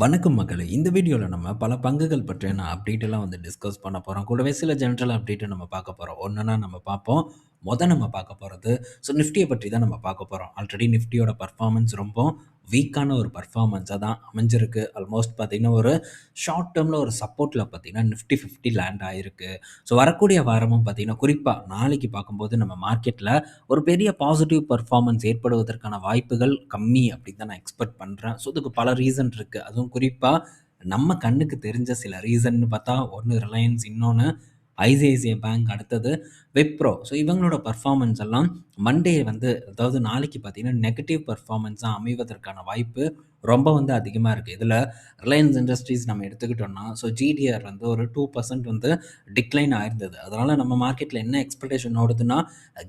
வணக்கம் மக்களை. இந்த வீடியோவில் நம்ம பல பங்குகள் பற்றியான அப்டேட்டெல்லாம் வந்து டிஸ்கஸ் பண்ண போகிறோம் கூடவே சில ஜென்ரல் அப்டேட்டை நம்ம பார்க்க போகிறோம் ஒன்றுனா நம்ம பார்ப்போம். மொதல் நம்ம பார்க்க போகிறது ஸோ நிஃப்டியை பற்றி தான் நம்ம பார்க்க போகிறோம் ஆல்ரெடி நிஃப்டியோட பர்ஃபார்மன்ஸ் ரொம்ப வீக்கான ஒரு பர்ஃபார்மன்ஸாக தான் அமைஞ்சிருக்கு. ஆல்மோஸ்ட் பார்த்தீங்கன்னா, ஒரு ஷார்ட் டேர்மில் ஒரு சப்போர்ட்டில் பார்த்தீங்கன்னா, நிஃப்டி 50 லேண்ட் ஆயிருக்கு. ஸோ வரக்கூடிய வாரமும் பார்த்தீங்கன்னா, குறிப்பாக நாளைக்கு பார்க்கும்போது நம்ம மார்க்கெட்டில் ஒரு பெரிய பாசிட்டிவ் பர்ஃபார்மன்ஸ் ஏற்படுவதற்கான வாய்ப்புகள் கம்மி அப்படின்னு தான் நான் எக்ஸ்பெக்ட் பண்ணுறேன் ஸோ இதுக்கு பல ரீசன் இருக்குது அதுவும் குறிப்பாக நம்ம கண்ணுக்கு தெரிஞ்ச சில ரீசன்னு பார்த்தா, ஒன்று ரிலையன்ஸ், இன்னொன்று ஐசிஐசிஐ பேங்க், அடுத்தது விப்ரோ. ஸோ இவங்களோட பர்ஃபார்மன்ஸ் எல்லாம் மண்டே வந்து அதாவது நாளைக்கு பார்த்தீங்கன்னா, நெகட்டிவ் பர்ஃபார்மன்ஸாக அமைவதற்கான வாய்ப்பு ரொம்ப வந்து அதிகமாக இருக்குது இதில் ரிலையன்ஸ் இண்டஸ்ட்ரீஸ் நம்ம எடுத்துக்கிட்டோம்னா, ஸோ ஜிடிஆர் வந்து ஒரு டூ பர்சன்ட் வந்து டிக்ளைன் ஆயிருந்தது. அதனால் நம்ம மார்க்கெட்டில் என்ன எக்ஸ்பெக்டேஷன் ஓடுதுன்னா,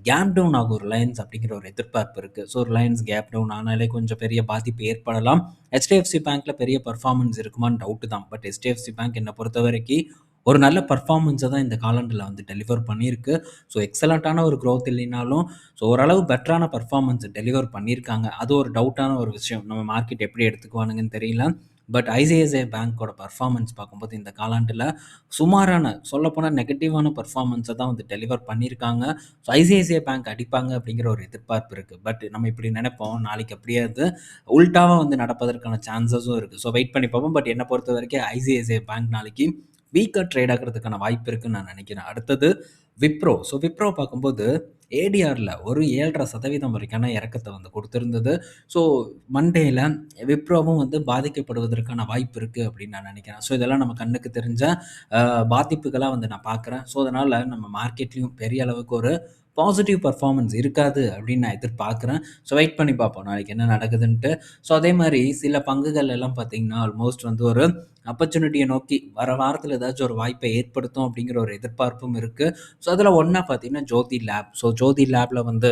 கேப் டவுன் ஆகும் ரிலையன்ஸ் அப்படிங்கிற ஒரு எதிர்பார்ப்பு இருக்குது ஸோ ரிலையன்ஸ் கேப் டவுன் ஆனாலே கொஞ்சம் பெரிய பாதிப்பு ஏற்படலாம். ஹெச்டிஎஃப்சி பேங்க்கில் பெரிய பர்ஃபார்மன்ஸ் இருக்குமான்னு டவுட்டு தான். பட் ஹெச்டிஎஃப்சி பேங்க் என்ன பொறுத்தவரைக்கி ஒரு நல்ல பர்ஃபார்மன்ஸை தான் இந்த காலண்டரில் வந்து டெலிவர் பண்ணியிருக்கு. ஸோ எக்ஸலண்ட்டான ஒரு க்ரோத் இல்லைனாலும், ஸோ ஓரளவு பெட்டரான பெர்ஃபார்மன்ஸ் டெலிவர் பண்ணியிருக்காங்க. அது ஒரு டவுட்டான ஒரு விஷயம். நம்ம மார்க்கெட் எப்படி எடுத்துக்குவானுங்கன்னு தெரியல. பட் ஐசிஐசிஐ பேங்க்கோட பெர்ஃபார்மன்ஸ் பார்க்கும்போது இந்த காலாண்டில் சுமாரான சொல்லப்போனால் நெகட்டிவான பர்ஃபார்மன்ஸை தான் வந்து டெலிவர் பண்ணியிருக்காங்க. ஸோ ஐசிஐசிஐ பேங்க் அடிப்பாங்க அப்படிங்கிற ஒரு எதிர்பார்ப்பு இருக்குது பட் நம்ம இப்படி நினைப்போம் நாளைக்கு அப்படியே அது உல்ட்டாவாக வந்து நடப்பதற்கான சான்சஸும் இருக்குது ஸோ வெயிட் பண்ணி பார்ப்போம். பட் பொறுத்த வரைக்கும் ஐசிஐசிஐ பேங்க் நாளைக்கு வீக்காக ட்ரேட் ஆகிறதுக்கான வாய்ப்பு இருக்குன்னு நான் நினைக்கிறேன் அடுத்தது விப்ரோ. ஸோ விப்ரோ பார்க்கும்போது ஏடிஆரில் ஒரு 7.5% வரைக்கான இறக்கத்தை வந்து கொடுத்துருந்தது ஸோ மண்டேல விப்ரோவும் வந்து பாதிக்கப்படுவதற்கான வாய்ப்பு இருக்குது அப்படின்னு நான் நினைக்கிறேன் ஸோ இதெல்லாம் நம்ம கண்ணுக்கு தெரிஞ்ச பாதிப்புகளாக வந்து நான் பார்க்குறேன். ஸோ அதனால் நம்ம மார்க்கெட்லேயும் பெரிய அளவுக்கு ஒரு பாசிட்டிவ் பர்ஃபார்மன்ஸ் இருக்காது அப்படின்னு நான் எதிர்பார்க்குறேன். ஸோ வெயிட் பண்ணி பார்ப்போம். நாளைக்கு என்ன நடக்குதுன்ட்டு. ஸோ அதே மாதிரி சில பங்குகள் எல்லாம் பார்த்தீங்கன்னா, ஆல்மோஸ்ட் வந்து ஒரு ஆப்பர்ச்சுனிட்டியை நோக்கி வர வாரத்தில் ஏதாச்சும் ஒரு வாய்ப்பை ஏற்படுத்தும் அப்படிங்கிற ஒரு எதிர்பார்ப்பும் இருக்குது ஸோ அதில் ஒன்றா பார்த்தீங்கன்னா, ஜோதி லேப். ஸோ ஜோதி லேபில் வந்து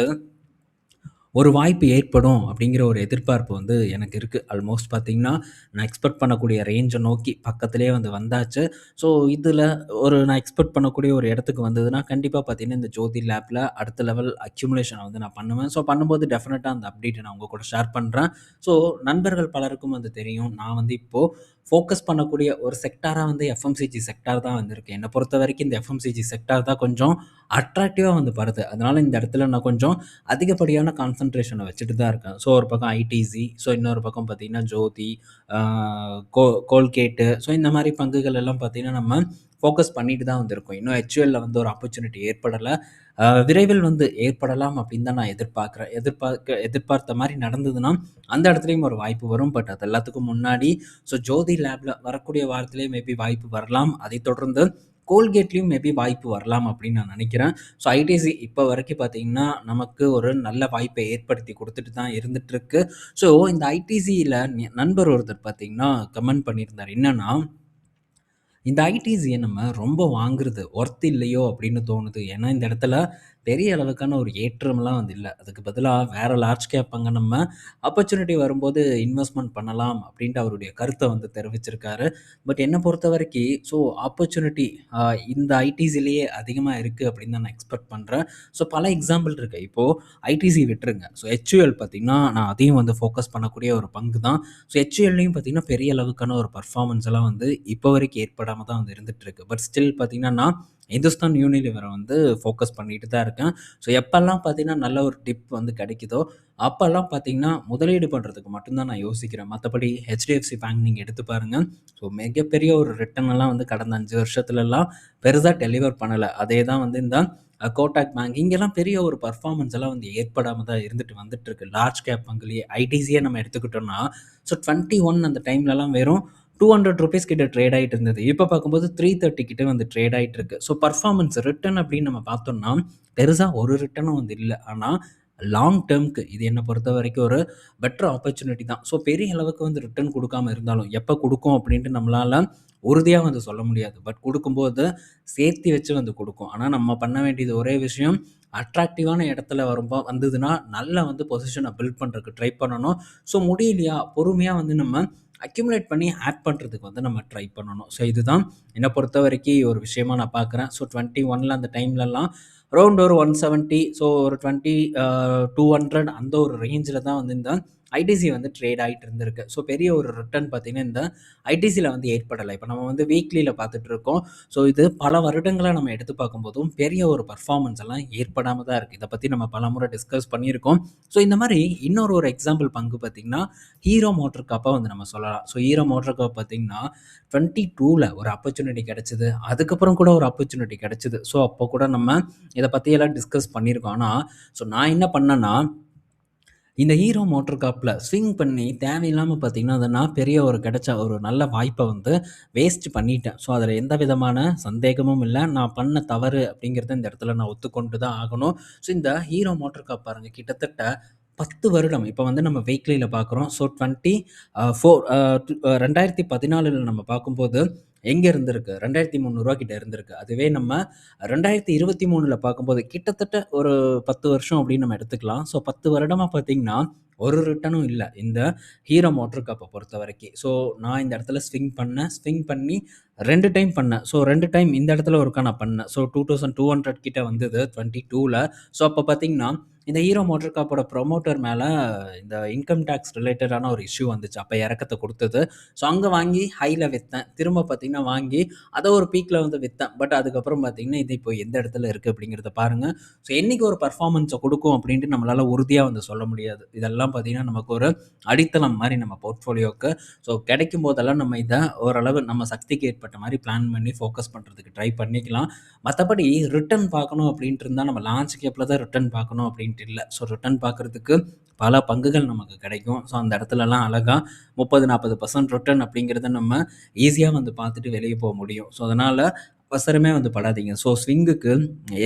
ஒரு வாய்ப்பு ஏற்படும் அப்படிங்கிற ஒரு எதிர்பார்ப்பு வந்து எனக்கு இருக்குது ஆல்மோஸ்ட் பார்த்தீங்கன்னா, நான் எக்ஸ்பெக்ட் பண்ணக்கூடிய ரேஞ்சை நோக்கி பக்கத்திலே வந்து வந்தாச்சு. ஸோ இதில் ஒரு நான் எக்ஸ்பெக்ட் பண்ணக்கூடிய ஒரு இடத்துக்கு வந்ததுன்னா, கண்டிப்பாக பார்த்தீங்கன்னா, இந்த ஜோதி லேப்பில் அடுத்த லெவல் அக்யூமுலேஷனை வந்து நான் பண்ணுவேன். ஸோ பண்ணும்போது டெஃபினட்டாக அந்த அப்டேட்டை நான் உங்கள் கூட ஷேர் பண்ணுறேன் ஸோ நண்பர்கள் பலருக்கும் வந்து தெரியும். நான் வந்து இப்போ ஃபோக்கஸ் பண்ணக்கூடிய ஒரு செக்டாராக வந்து எஃப்எம்சிஜி செக்டார் தான் வந்திருக்கு என்னை பொறுத்த வரைக்கும் இந்த எஃப்எம்சிஜி செக்டார் தான் கொஞ்சம் அட்ராக்டிவாக வந்து படுது. அதனால் இந்த இடத்துல நான் கொஞ்சம் அதிகப்படியான கான்சன்ட்ரேஷனை வச்சுட்டு தான் இருக்கேன். ஸோ ஒரு பக்கம் ஐடிசி, ஸோ இன்னொரு பக்கம் பார்த்திங்கன்னா ஜோதி, கோ கோல்கேட்டு, ஸோ இந்த மாதிரி பங்குகள் எல்லாம் பார்த்தீங்கன்னா, நம்ம ஃபோக்கஸ் பண்ணிட்டு தான் வந்திருக்கோம் இன்னும் ஹெச்யூஎல்ல வந்து ஒரு ஆப்பர்ச்சுனிட்டி ஏற்படல. விரைவில் வந்து ஏற்படலாம் அப்படின்னு தான் நான் எதிர்பார்க்குறேன் எதிர்பார்க்க எதிர்பார்த்த மாதிரி நடந்ததுன்னா, அந்த இடத்துலையும் ஒரு வாய்ப்பு வரும். பட் அது எல்லாத்துக்கும் முன்னாடி ஸோ ஜோதி லேப்ல வரக்கூடிய வாரத்திலேயே மேபி வாய்ப்பு வரலாம். அதைத் தொடர்ந்து கோல்கேட்லேயும் மேபி வாய்ப்பு வரலாம் அப்படின்னு நான் நினைக்கிறேன் ஸோ ஐடிசி இப்போ வரைக்கும் பார்த்தீங்கன்னா, நமக்கு ஒரு நல்ல வாய்ப்பை ஏற்படுத்தி கொடுத்துட்டு தான் இருந்துகிட்ருக்கு ஸோ இந்த ஐடிசியில் நண்பர் ஒருத்தர் பார்த்தீங்கன்னா, கமெண்ட் பண்ணியிருந்தார் என்னென்னா இந்த ஐடிஸ் நம்ம ரொம்ப வாங்குறது ஒர்த் இல்லையோ அப்படின்னு தோணுது. ஏன்னா இந்த இடத்துல பெரிய அளவுக்கான ஒரு ஏற்றம்லாம் வந்து இல்லை அதுக்கு பதிலாக வேறு லார்ஜ் கேப் அங்கே நம்ம ஆப்பர்ச்சுனிட்டி வரும்போது இன்வெஸ்ட்மெண்ட் பண்ணலாம் அப்படின்ட்டு அவருடைய கருத்தை வந்து தெரிவிச்சிருக்காரு. பட் என்னை பொறுத்த வரைக்கும் ஸோ ஆப்பர்ச்சுனிட்டி இந்த ஐடிசிலேயே அதிகமாக இருக்குது அப்படின்னு தான் நான் எக்ஸ்பெக்ட் பண்ணுறேன் ஸோ பல எக்ஸாம்பிள் இருக்குது இப்போது ஐடிசி விட்டுருங்க. ஸோ ஹெச்யூஎல் பார்த்திங்கன்னா நான் அதையும் வந்து ஃபோக்கஸ் பண்ணக்கூடிய ஒரு பங்கு தான். ஸோ ஹெச்யூஎல்லையும் பார்த்தீங்கன்னா, பெரிய அளவுக்கான ஒரு பர்ஃபார்மன்ஸ் எல்லாம் வந்து இப்போ வரைக்கும் ஏற்படாமல் தான் வந்து இருந்துகிட்ருக்கு பட் ஸ்டில் பார்த்தீங்கன்னா, நான் இந்துஸ்தான் யூனிலிவரை வந்து ஃபோக்கஸ் பண்ணிட்டு தான் இருக்கேன். ஸோ எப்போல்லாம் பார்த்தீங்கன்னா, நல்ல ஒரு டிப் வந்து கிடைக்குதோ, அப்போல்லாம் பார்த்தீங்கன்னா, முதலீடு பண்ணுறதுக்கு மட்டும்தான் நான் யோசிக்கிறேன். மற்றபடி ஹெச்டிஎஃப்சி பேங்க் நீங்கள் எடுத்து பாருங்கள் ஸோ மிகப்பெரிய ஒரு ரிட்டர்ன் எல்லாம் வந்து கடந்த அஞ்சு வருஷத்துலலாம் பெருசாக டெலிவர் பண்ணலை அதே தான் வந்து இந்த கோட்டாக் பேங்க் இங்கெல்லாம் பெரிய ஒரு பர்ஃபார்மன்ஸ் எல்லாம் வந்து ஏற்படாமல் தான் இருந்துட்டு வந்துட்டுருக்கு. லார்ஜ் கேப் பங்குலயே ஐடிசியே நம்ம எடுத்துக்கிட்டோம்னா, ஸோ 21 அந்த டைம்லலாம் வெறும் டூ ஹண்ட்ரட் ருபீஸ் கிட்ட ட்ரேட் ஆகிட்டு இருந்தது. இப்போ பார்க்கும்போது 330 கிட்ட வந்து ட்ரேட் ஆகிட்டு இருக்கு. ஸோ பர்ஃபார்மன்ஸ் ரிட்டர்ன் அப்படின்னு நம்ம பார்த்தோம்னா, பெருசாக ஒரு ரிட்டர்னும் வந்து இல்லை ஆனால் லாங் டேர்முக்கு இது என்னை பொறுத்த வரைக்கும் ஒரு பெட்டர் ஆப்பர்ச்சுனிட்டி தான். ஸோ பெரிய அளவுக்கு வந்து ரிட்டர்ன் கொடுக்காமல் இருந்தாலும், எப்போ கொடுக்கும் அப்படின்ட்டு நம்மளால உறுதியாக வந்து சொல்ல முடியாது. பட் கொடுக்கும்போது சேர்த்து வச்சு வந்து கொடுக்கும் ஆனால் நம்ம பண்ண வேண்டியது ஒரே விஷயம், அட்ராக்டிவான இடத்துல வரும்போ வந்ததுன்னா, நல்லா வந்து பொசிஷனை பில்ட் பண்ணுறதுக்கு ட்ரை பண்ணணும். ஸோ முடியலையா, பொறுமையாக வந்து நம்ம அக்யூமுலேட் பண்ணி ஆட் பண்ணுறதுக்கு வந்து நம்ம ட்ரை பண்ணணும். ஸோ இதுதான் என்னை பொறுத்த வரைக்கும் ஒரு விஷயமா நான் பார்க்குறேன். ஸோ 21ல அந்த டைம்லலாம் அரௌண்ட் ஒரு 170 ஸோ ஒரு டுவெண்ட்டி டூ ஹண்ட்ரட் அந்த ஒரு ரேஞ்சில் தான் வந்து இந்த ஐடிசி வந்து ட்ரேட் ஆகிட்டு இருந்திருக்கு. ஸோ பெரிய ஒரு ரிட்டர்ன் பார்த்தீங்கன்னா இந்த ஐடிசியில் வந்து ஏற்படலை. இப்போ நம்ம வந்து வீக்லியில் பார்த்துட்டு இருக்கோம். ஸோ இது பல வருடங்களாக நம்ம எடுத்து பார்க்கும்போதும் பெரிய ஒரு பர்ஃபார்மன்ஸ் எல்லாம் ஏற்படாமல் தான் இருக்குது இதை பற்றி நம்ம பல முறை டிஸ்கஸ் பண்ணியிருக்கோம். ஸோ இந்த மாதிரி இன்னொரு ஒரு எக்ஸாம்பிள் பங்கு பார்த்திங்கன்னா ஹீரோ மோட்டர் கப்பை வந்து நம்ம சொல்லலாம். ஸோ ஹீரோ மோட்டர் கப் பார்த்திங்கன்னா டுவெண்ட்டி டூவில் ஒரு ஆப்பர்ச்சுனிட்டி கிடச்சிது. அதுக்கப்புறம் கூட ஒரு ஆப்பர்ச்சுனிட்டி கிடச்சிது. ஸோ அப்போ கூட நம்ம இதை பற்றியெல்லாம் டிஸ்கஸ் பண்ணியிருக்கோம். ஆனால் ஸோ நான் என்ன பண்ணேன்னா இந்த ஹீரோ மோட்டர் காப்பில் ஸ்விங் பண்ணி தேவையில்லாமல் பார்த்தீங்கன்னா அதை நான் பெரிய ஒரு கிடைச்ச ஒரு நல்ல வாய்ப்பை வந்து வேஸ்ட் பண்ணிட்டேன். ஸோ அதில் எந்த விதமான சந்தேகமும் இல்லை. நான் பண்ண தவறு அப்படிங்கிறத இந்த இடத்துல நான் ஒத்துக்கொண்டு தான் ஆகணும். ஸோ இந்த ஹீரோ மோட்டர் காப் பாருங்கள் கிட்டத்தட்ட பத்து வருடம். இப்போ வந்து நம்ம வெஹிக்கிளில் பார்க்குறோம். ஸோ டுவெண்ட்டி ஃபோர் ரெண்டாயிரத்தி பதினாலில் நம்ம பார்க்கும்போது எங்கே இருந்திருக்கு? ரெண்டாயிரத்தி முந்நூறுரூவா கிட்ட இருந்திருக்கு. அதுவே நம்ம ரெண்டாயிரத்தி இருபத்தி மூணில் பார்க்கும்போது கிட்டத்தட்ட ஒரு பத்து வருஷம் அப்படின்னு நம்ம எடுத்துக்கலாம். ஸோ பத்து வருடமாக பார்த்தீங்கன்னா ஒரு ரிட்டனும் இல்லை. இந்த ஹீரோ மோட்டர் கப்பை பொறுத்த வரைக்கும் ஸோ நான் இந்த இடத்துல ஸ்விங் பண்ணேன். ஸ்விங் பண்ணி ரெண்டு டைம் பண்ணேன். ஸோ ரெண்டு டைம் இந்த இடத்துல ஒருக்கா நான் பண்ணேன். So two thousand two hundred கிட்ட வந்தது டுவெண்ட்டி டூவில் ஸோ அப்போ பார்த்தீங்கன்னா இந்த ஹீரோ மோட்டர் காப்போட ப்ரொமோட்டர் மேலே இந்த இன்கம் டேக்ஸ் ரிலேட்டடான ஒரு இஷ்யூ வந்துச்சு. அப்போ இறக்கத்தை கொடுத்தது. ஸோ அங்கே வாங்கி ஹையில் விற்றேன் திரும்ப பார்த்தீங்கன்னா வாங்கி அதை ஒரு பீக்கில் வந்து விற்றேன் பட் அதுக்கப்புறம் பார்த்தீங்கன்னா இது இப்போ எந்த இடத்துல இருக்குது அப்படிங்கிறத பாருங்கள் ஸோ என்றைக்கு ஒரு பர்ஃபார்மன்ஸை கொடுக்கும் அப்படின்ட்டு நம்மளால் உறுதியாக வந்து சொல்ல முடியாது. இதெல்லாம் பார்த்தீங்கன்னா நமக்கு ஒரு அடித்தளம் மாதிரி நம்ம போர்ட்ஃபோலியோக்கு ஸோ கிடைக்கும் போதெல்லாம் நம்ம இதை ஓரளவு நம்ம சக்திக்கு ஏற்பட்ட மாதிரி பிளான் பண்ணி ஃபோக்கஸ் பண்ணுறதுக்கு ட்ரை பண்ணிக்கலாம். மற்றபடி ரிட்டர்ன் பார்க்கணும் அப்படின்ட்டு இருந்தால் நம்ம லான்ச் கேப்பில் தான் ரிட்டர்ன் பார்க்கணும் அப்படின்ட்டு இல்லை. ஸோ ரிட்டர்ன் பார்க்குறதுக்கு பல பங்குகள் நமக்கு கிடைக்கும். ஸோ அந்த இடத்துலலாம் அழகாக முப்பது நாற்பது பர்சன்ட் ரிட்டர்ன் அப்படிங்கிறத நம்ம ஈஸியாக வந்து பார்த்துட்டு வெளியே போக முடியும். ஸோ அதனால் அவசரமே வந்து படாதீங்க. ஸோ ஸ்விங்குக்கு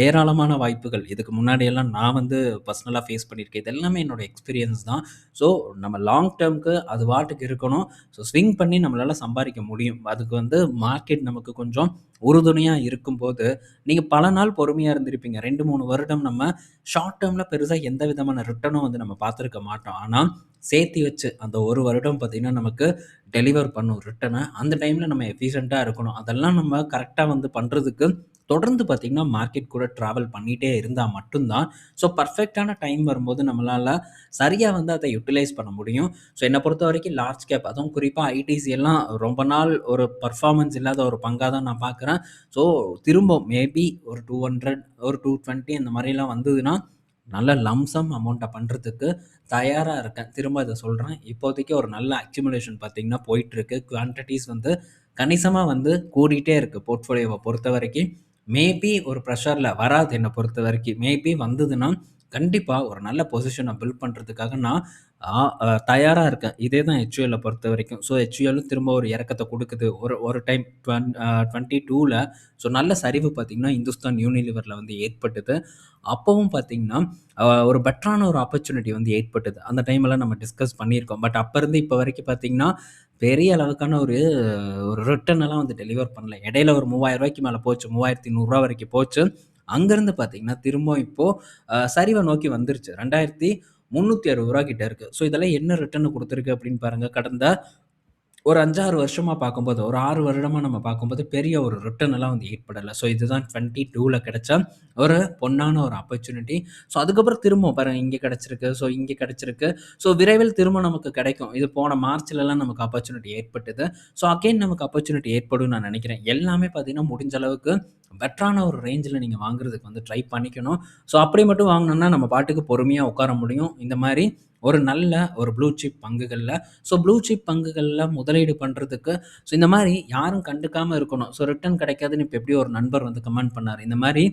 ஏராளமான வாய்ப்புகள். இதுக்கு முன்னாடியெல்லாம் நான் வந்து பர்சனலாக ஃபேஸ் பண்ணியிருக்கேன். இது எல்லாமே என்னோடய எக்ஸ்பீரியன்ஸ் தான். ஸோ நம்ம லாங் டேர்முக்கு அது வாட்டுக்கு இருக்கணும். ஸோ ஸ்விங் பண்ணி நம்மளால் சம்பாதிக்க முடியும். அதுக்கு வந்து மார்க்கெட் நமக்கு கொஞ்சம் உறுதுணையாக இருக்கும்போது நீங்கள் பல நாள் பொறுமையாக இருந்திருப்பீங்க. ரெண்டு மூணு வருடம் நம்ம ஷார்ட் டேர்மில் பெருசாக எந்த விதமான ரிட்டர்னும் வந்து நம்ம பார்த்துருக்க மாட்டோம். ஆனால் சேர்த்து வச்சு அந்த ஒரு வருடம் பார்த்திங்கன்னா நமக்கு டெலிவர் பண்ணும் ரிட்டனை அந்த டைமில் நம்ம எஃபிஷியண்ட்டாக இருக்கணும். அதெல்லாம் நம்ம கரெக்டாக வந்து பண்ணுறதுக்கு தொடர்ந்து பார்த்திங்கன்னா மார்க்கெட் கூட ட்ராவல் பண்ணிகிட்டே இருந்தால் மட்டும்தான். ஸோ பர்ஃபெக்டான டைம் வரும்போது நம்மளால் சரியாக வந்து அதை யூட்டிலைஸ் பண்ண முடியும். ஸோ என்னை பொறுத்த வரைக்கும் லார்ஜ் கேப் அதுவும் குறிப்பாக ஐடிசி எல்லாம் ரொம்ப நாள் ஒரு பர்ஃபார்மன்ஸ் இல்லாத ஒரு பங்காக தான் நான் பார்க்குறேன். ஸோ திரும்ப மேபி ஒரு டூ ஹண்ட்ரட் ஒரு டூ டுவெண்ட்டி அந்த மாதிரிலாம் வந்ததுன்னா நல்ல லம்சம் அமௌண்ட்டை பண்ணுறதுக்கு தயாராக இருக்கேன். திரும்ப இதை சொல்கிறேன் இப்போதைக்கு ஒரு நல்ல அக்யூமுலேஷன் பார்த்திங்கன்னா போயிட்டுருக்கு. குவான்டிட்டிஸ் வந்து கணிசமாக வந்து கூடிகிட்டே இருக்குது போர்ட்ஃபோலியோவை பொறுத்த வரைக்கும் மேபி ஒரு ப்ரெஷரில் வராது என்னை பொறுத்த வரைக்கும் மேபி வந்ததுன்னா கண்டிப்பாக ஒரு நல்ல பொசிஷனை பில்ட் பண்ணுறதுக்காக நான் தயாராக இருக்கேன். இதே தான் ஹெச்யூஎல்லை பொறுத்த வரைக்கும். ஸோ ஹெச்யூஎலும் திரும்ப ஒரு இறக்கத்தை கொடுக்குது. ஒரு ஒரு டைம் டுவென் டுவெண்ட்டி டூவில் ஸோ நல்ல சரிவு பார்த்திங்கன்னா இந்துஸ்தான் யூனிலிவரில் வந்து ஏற்பட்டது. அப்போவும் பார்த்திங்கன்னா ஒரு பெட்டரான ஒரு ஆப்பர்ச்சுனிட்டி வந்து ஏற்பட்டது. அந்த டைமெல்லாம் நம்ம டிஸ்கஸ் பண்ணியிருக்கோம். பட் அப்போ இருந்து இப்போ வரைக்கும் பார்த்திங்கன்னா பெரிய அளவுக்கான ஒரு ஒரு ரிட்டர்ன் எல்லாம் வந்து டெலிவர் பண்ணல. இடையில ஒரு மூவாயிரம் ரூபாய்க்கு மேலே போச்சு. மூவாயிரத்தி நூறுரூவா வரைக்கும் போச்சு. அங்கேருந்து பார்த்தீங்கன்னா திரும்ப இப்போது சரிவை நோக்கி வந்துருச்சு. ரெண்டாயிரத்தி முந்நூற்றி அறுபது ரூபா கிட்ட இருக்குது ஸோ இதெல்லாம் என்ன ரிட்டர்ன் கொடுத்துருக்கு அப்படின்னு பாருங்கள் கடந்த ஒரு அஞ்சாறு வருஷமாக பார்க்கும்போது ஒரு ஆறு வருடமாக நம்ம பார்க்கும்போது பெரிய ஒரு ரிட்டர்ன் எல்லாம் வந்து ஏற்படலை. ஸோ இதுதான் டுவெண்ட்டி டூவில் கிடைச்ச ஒரு பொன்னான ஒரு ஆப்பர்ச்சுனிட்டி ஸோ அதுக்கப்புறம் திரும்ப பாருங்கள் இங்கே கிடச்சிருக்கு. ஸோ இங்கே கிடச்சிருக்கு. ஸோ விரைவில் திரும்ப நமக்கு கிடைக்கும். இது போன மார்ச்லலாம் நமக்கு ஆப்பர்ச்சுனிட்டி ஏற்பட்டது. ஸோ அகெயின் நமக்கு ஆப்பர்ச்சுனிட்டி ஏற்படும் நான் நினைக்கிறேன். எல்லாமே பார்த்தீங்கன்னா முடிஞ்ச அளவுக்கு பெட்டரான ஒரு ரேஞ்சில் நீங்கள் வாங்குறதுக்கு வந்து ட்ரை பண்ணிக்கணும். ஸோ அப்படி மட்டும் வாங்கினோன்னா நம்ம பாட்டுக்கு பொறுமையாக உட்கார முடியும். இந்த மாதிரி ஒரு நல்ல ஒரு ப்ளூ சிப் பங்குகளில். ஸோ ப்ளூ சிப் பங்குகளில் முதலீடு பண்ணுறதுக்கு ஸோ இந்த மாதிரி யாரும் கண்டுக்காமல் இருக்கணும். ஸோ ரிட்டர்ன் கிடைக்காதுன்னு இப்போ எப்படி ஒரு நண்பர் வந்து கமெண்ட் பண்ணார். இந்த மாதிரி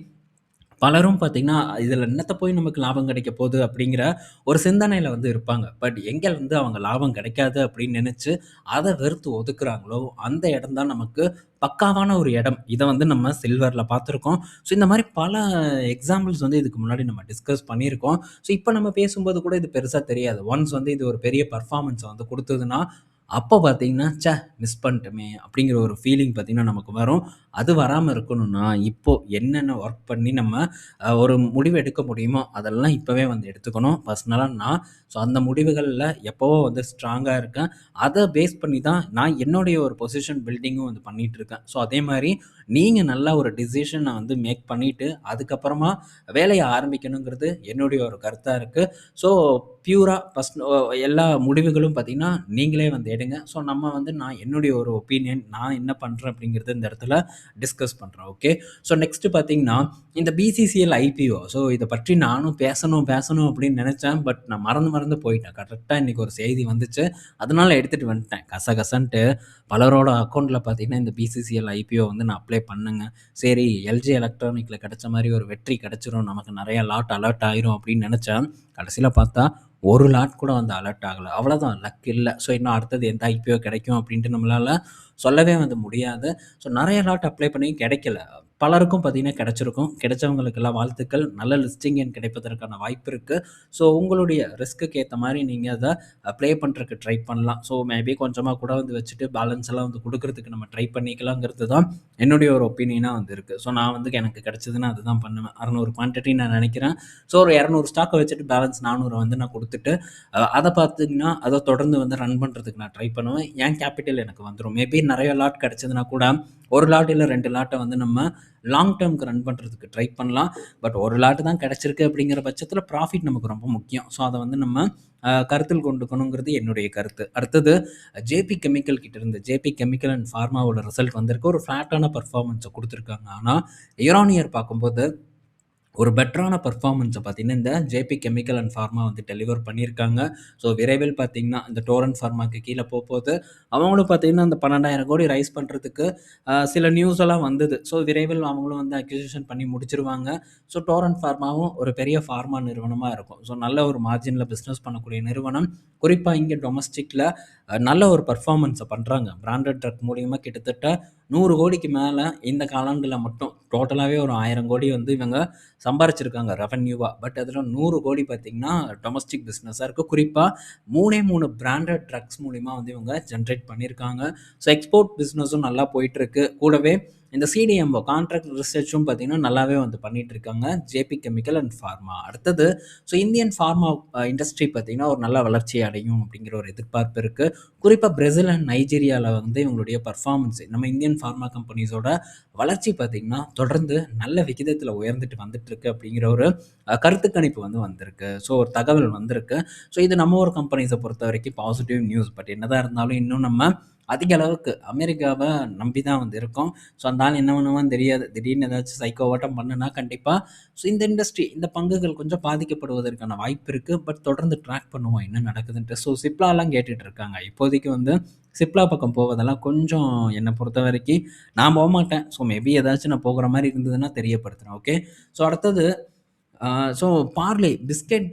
பலரும் பார்த்திங்கன்னா இதில் என்னத்தை போய் நமக்கு லாபம் கிடைக்க போகுது அப்படிங்கிற ஒரு சிந்தனையில் வந்து இருப்பாங்க. பட் எங்கே வந்து அவங்க லாபம் கிடைக்காது அப்படின்னு நினச்சி அதை வெறுத்து ஒதுக்குறாங்களோ அந்த இடம் தான் நமக்கு பக்காவான ஒரு இடம். இதை வந்து நம்ம சில்வரில் பார்த்துருக்கோம். ஸோ இந்த மாதிரி பல எக்ஸாம்பிள்ஸ் வந்து இதுக்கு முன்னாடி நம்ம டிஸ்கஸ் பண்ணியிருக்கோம். ஸோ இப்போ நம்ம பேசும்போது கூட இது பெருசாக தெரியாது. ஒன்ஸ் வந்து இது ஒரு பெரிய பர்ஃபார்மன்ஸை வந்து கொடுத்ததுன்னா அப்போ பார்த்தீங்கன்னா சே மிஸ் பண்ணிட்டோமே அப்படிங்கிற ஒரு ஃபீலிங் பார்த்திங்கன்னா நமக்கு வரும். அது வராமல் இருக்கணும்னா இப்போது என்னென்ன ஒர்க் பண்ணி நம்ம ஒரு முடிவு எடுக்க முடியுமோ அதெல்லாம் இப்போவே வந்து எடுத்துக்கணும். பர்சனலாக நான் ஸோ அந்த முடிவுகளில் எப்போவோ வந்து ஸ்ட்ராங்காக இருக்கேன். அதை பேஸ் பண்ணி தான் நான் என்னுடைய ஒரு பொசிஷன் பில்டிங்கும் வந்து பண்ணிகிட்ருக்கேன் ஸோ அதே மாதிரி நீங்கள் நல்லா ஒரு டிசிஷனை வந்து மேக் பண்ணிவிட்டு அதுக்கப்புறமா வேலையை ஆரம்பிக்கணுங்கிறது என்னுடைய ஒரு கருத்தாக இருக்குது ஸோ பியூராக ஃபஸ்ட் எல்லா முடிவுகளும் பார்த்திங்கன்னா நீங்களே வந்து எடுங்க. ஸோ நம்ம வந்து நான் என்னுடைய ஒரு ஒப்பீனியன் நான் என்ன பண்ணுறேன் அப்படிங்கிறது இந்த இடத்துல டிஸ்கஸ் பண்ணுறேன் ஓகே ஸோ நெக்ஸ்ட்டு பார்த்தீங்கன்னா இந்த பிசிசிஎல் ஐபிஓ ஸோ இதை பற்றி நானும் பேசணும் பேசணும் அப்படின்னு நினச்சேன் பட் நான் மறந்து மறந்து போயிட்டேன். கரெக்டாக இன்றைக்கி ஒரு செய்தி வந்துச்சு. அதனால் எடுத்துகிட்டு வந்துட்டேன். கசகசன்ட்டு பலரோட அக்கௌண்ட்டில் பார்த்தீங்கன்னா இந்த பிசிசிஎல் ஐபிஓ வந்து நான் அப்ளை பண்ணுங்க. சரி எல்ஜி எலக்ட்ரானிக்கில் கிடச்ச மாதிரி ஒரு வெற்றி கிடச்சிரும். நமக்கு நிறையா லாட் அலர்ட் ஆயிரும் அப்படின்னு நினச்சேன். கடைசியில் பார்த்தா ஒரு லாட் கூட வந்து அலர்ட் ஆகலை. அவ்வளோதான் லக் இல்லை. ஸோ இன்னும் அடுத்தது எந்த ஐபிஓ கிடைக்கும் அப்படின்ட்டு நம்மளால் சொல்லவே வந்து முடியாது. ஸோ நிறைய லாட் அப்ளை பண்ணி கிடைக்கல. பலருக்கும் பார்த்திங்கன்னா கிடச்சிருக்கும். கிடைச்சவங்களுக்கெல்லாம் வாழ்த்துக்கள். நல்ல லிஸ்டிங் எண் கிடைப்பதற்கான வாய்ப்பு இருக்குது ஸோ உங்களுடைய ரிஸ்க்குக்கு ஏற்ற மாதிரி நீங்கள் அதை ப்ளே பண்ணுறதுக்கு ட்ரை பண்ணலாம். ஸோ மேபி கொஞ்சமாக கூட வந்து வச்சுட்டு பேலன்ஸ் எல்லாம் வந்து கொடுக்கறதுக்கு நம்ம ட்ரை பண்ணிக்கலாங்கிறது தான் என்னுடைய ஒரு ஒப்பீனியனாக வந்து இருக்குது ஸோ நான் வந்து எனக்கு கிடச்சதுன்னா அதுதான் பண்ணுவேன். அறநூறு குவான்டிட்டி நான் நினைக்கிறேன். ஸோ ஒரு இரநூறு ஸ்டாக்கை வச்சுட்டு பேலன்ஸ் நானூறு வந்து நான் கொடுத்துட்டு அதை பார்த்திங்கன்னா அதை தொடர்ந்து வந்து ரன் பண்ணுறதுக்கு நான் ட்ரை பண்ணுவேன். என் கேபிட்டல் எனக்கு வந்துடும் மேபி நிறைய லாட் கிடச்சதுன்னா கூட ஒரு லாட் இல்லை ரெண்டு லாட்டை வந்து நம்ம லாங் டேர்முக்கு ரன் பண்ணுறதுக்கு ட்ரை பண்ணலாம். பட் ஒரு லாட்டு தான் கிடச்சிருக்கு அப்படிங்கிற பட்சத்தில் ப்ராஃபிட் நமக்கு ரொம்ப முக்கியம். ஸோ அதை வந்து நம்ம கருத்தில் கொண்டுக்கணுங்கிறது என்னுடைய கருத்து. அடுத்தது ஜேபி கெமிக்கல் கிட்ட இருந்து ஜேபி கெமிக்கல் அண்ட் ஃபார்மாவோட ரிசல்ட் வந்திருக்கு. ஒரு ஃப்ளாட்டான பர்ஃபார்மன்ஸை கொடுத்துருக்காங்க. ஆனால் இயர் இயர் பார்க்கும்போது ஒரு பெட்டரான பர்ஃபார்மன்ஸை பார்த்திங்கன்னா இந்த ஜேபி கெமிக்கல் அண்ட் ஃபார்மா வந்து டெலிவர் பண்ணியிருக்காங்க. ஸோ விரைவில் பார்த்திங்கன்னா இந்த டோரன் ஃபார்மாக்கு கீழே போகும்போது அவங்களும் பார்த்திங்கன்னா அந்த பன்னெண்டாயிரம் கோடி ரைஸ் பண்ணுறதுக்கு சில நியூஸ் எல்லாம் வந்தது. ஸோ விரைவில் அவங்களும் வந்து அக்யூசேஷன் பண்ணி முடிச்சிருவாங்க. ஸோ டோரன் ஃபார்மாவும் ஒரு பெரிய ஃபார்மா நிறுவனமாக இருக்கும். ஸோ நல்ல ஒரு மார்ஜினில் பிஸ்னஸ் பண்ணக்கூடிய நிறுவனம். குறிப்பாக இங்கே டொமஸ்டிக்கில் நல்ல ஒரு பர்ஃபார்மன்ஸை பண்ணுறாங்க பிராண்டட் ட்ரக் மூலியமாக கிட்டத்தட்ட நூறு கோடிக்கு மேலே இந்த காலாண்டில் மட்டும் டோட்டலாகவே ஒரு ஆயிரம் கோடி வந்து இவங்க சம்பாரிச்சிருக்காங்க ரெவன்யூவாக பட் அதில் நூறு கோடி பார்த்திங்கன்னா டொமஸ்டிக் பிஸ்னஸாக இருக்குது குறிப்பாக மூணே மூணு பிராண்டட் ட்ரக்ஸ் மூலிமா வந்து இவங்க ஜென்ரேட் பண்ணியிருக்காங்க ஸோ எக்ஸ்போர்ட் பிஸ்னஸும் நல்லா போயிட்டுருக்கு கூடவே இந்த சிடிஎம்ஓ கான்ட்ராக்ட் ரிசர்ச்சும் பார்த்திங்கன்னா நல்லாவே வந்து பண்ணிகிட்டு இருக்காங்க ஜேபி கெமிக்கல் அண்ட் ஃபார்மா அடுத்தது ஸோ இந்தியன் ஃபார்மா இண்டஸ்ட்ரி பார்த்திங்கன்னா ஒரு நல்ல வளர்ச்சி அடையும் அப்படிங்கிற ஒரு எதிர்பார்ப்பு இருக்குது குறிப்பாக பிரேசில் அண்ட் நைஜீரியாவில் வந்து இவங்களுடைய பர்ஃபார்மன்ஸ் நம்ம இந்தியன் ஃபார்மா கம்பெனிஸோட வளர்ச்சி பார்த்திங்கன்னா தொடர்ந்து நல்ல விகிதத்தில் உயர்ந்துட்டு வந்துட்டுருக்கு அப்படிங்கிற ஒரு uh, கருத்து கணிப்பு வந்து வந்திருக்கு. ஸோ ஒரு தகவல் வந்திருக்கு. ஸோ இது நம்ம ஒரு கம்பெனிஸை பொறுத்த வரைக்கும் பாசிட்டிவ் நியூஸ் பட் என்னதான் இருந்தாலும் இன்னும் நம்ம அதிக அளவுக்கு அமெரிக்காவை நம்பி தான் வந்து இருக்கும். ஸோ அந்த ஆள் என்ன பண்ணுவான்னு தெரியாது. திடீர்னு ஏதாச்சும் சைக்கோ ஓட்டம் பண்ணுனா கண்டிப்பாக ஸோ இந்த இண்டஸ்ட்ரி இந்த பங்குகள் கொஞ்சம் பாதிக்கப்படுவதற்கான வாய்ப்பு இருக்குது பட் தொடர்ந்து ட்ராக் பண்ணுவோம் என்ன நடக்குதுன்ட்டு. ஸோ சிப்லாலாம் கேட்டுட்டு இருக்காங்க. இப்போதைக்கு வந்து சிப்லா பக்கம் போவதெல்லாம் கொஞ்சம் என்னை பொறுத்த வரைக்கும் நான் போக மாட்டேன் ஸோ மேபி ஏதாச்சும் நான் போகிற மாதிரி இருந்ததுன்னா தெரியப்படுத்துகிறேன் ஓகே ஸோ அடுத்தது ஸோ பார்லே பிஸ்கெட்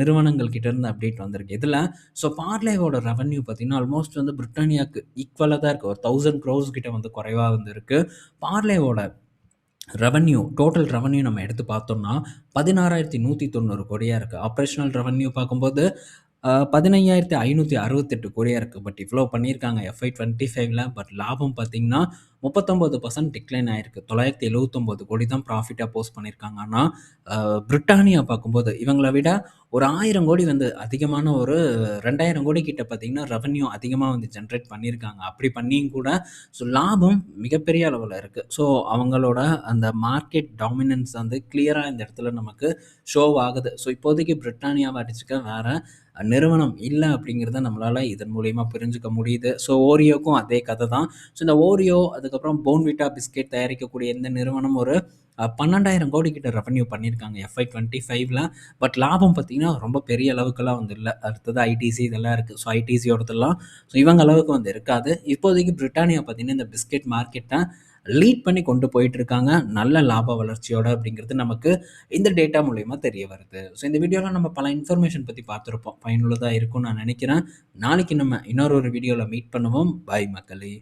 நிறுவனங்கள் கிட்டேருந்து அப்டேட் வந்திருக்கு. இதில் ஸோ பார்லேவோட ரெவன்யூ பார்த்திங்கன்னா ஆல்மோஸ்ட் வந்து பிரிட்டானியாவுக்கு ஈக்குவலாக தான் இருக்குது ஒரு தௌசண்ட் க்ரோஸ் கிட்ட வந்து குறைவாக வந்துருக்கு பார்லேவோட ரெவன்யூ டோட்டல் ரெவன்யூ நம்ம எடுத்து பார்த்தோம்னா பதினாறாயிரத்தி நூற்றி தொண்ணூறு கோடியாக இருக்குது ஆப்ரேஷனல் ரெவன்யூ பார்க்கும்போது பதினையாயிரத்தி ஐநூற்றி அறுபத்தெட்டு கோடியாக இருக்குது பட் இவ்வளோ பண்ணியிருக்காங்க எஃப்ஐ டுவெண்ட்டி ஃபைவ்ல பட் லாபம் பார்த்திங்கன்னா முப்பத்தொம்பது பர்சன்ட் டிக்ளைன் ஆயிருக்கு. தொள்ளாயிரத்தி எழுவத்தொம்போது கோடி தான் ப்ராஃபிட்டாக போஸ்ட் பண்ணியிருக்காங்க ஆனால் பிரிட்டானியா பார்க்கும்போது இவங்களை விட ஒரு ஆயிரம் கோடி வந்து அதிகமான ஒரு ரெண்டாயிரம் கோடி கிட்ட பார்த்திங்கன்னா ரெவன்யூ அதிகமாக வந்து ஜென்ரேட் பண்ணியிருக்காங்க அப்படி பண்ணியும் கூட ஸோ லாபம் மிகப்பெரிய அளவில் இருக்குது ஸோ அவங்களோட அந்த மார்க்கெட் டாமினன்ஸ் வந்து கிளியராக இந்த இடத்துல நமக்கு ஷோ ஆகுது. ஸோ இப்போதைக்கு பிரிட்டானியாவை அடிச்சுக்க வேறு நிறுவனம் இல்லை அப்படிங்கிறத நம்மளால் இதன் மூலியமாக புரிஞ்சுக்க முடியுது. ஸோ ஓரியோக்கும் அதே கதை தான் ஸோ இந்த ஓரியோ அதுக்கப்புறம் போன்விட்டா பிஸ்கெட் தயாரிக்கக்கூடிய எந்த நிறுவனம் ஒரு பன்னெண்டாயிரம் கோடி கிட்ட ரெவன்யூ பண்ணியிருக்காங்க எஃப்ஐ டுவெண்ட்டி ஃபைவ்ல பட் லாபம் பார்த்தீங்கன்னா ரொம்ப பெரிய அளவுக்குலாம் வந்து இல்லை. அடுத்தது ஐடிசி இதெல்லாம் இருக்குது ஸோ ஐடிசியோடதெல்லாம் ஸோ இவங்க அளவுக்கு வந்து இருக்காது. இப்போதைக்கு பிரிட்டானியா பார்த்தீங்கன்னா இந்த பிஸ்கெட் மார்க்கெட்டை லீட் பண்ணி கொண்டு போயிட்டு இருக்காங்க நல்ல லாப வளர்ச்சியோட அப்படிங்கிறது நமக்கு இந்த டேட்டா மூலயமா தெரிய வருது. ஸோ இந்த வீடியோவில் நம்ம பல இன்ஃபர்மேஷன் பற்றி பார்த்துருப்போம். பயனுள்ளதாக இருக்கும்னு நான் நினைக்கிறேன். நாளைக்கு நம்ம இன்னொரு ஒரு வீடியோவில் மீட் பண்ணுவோம். பாய் மக்களே.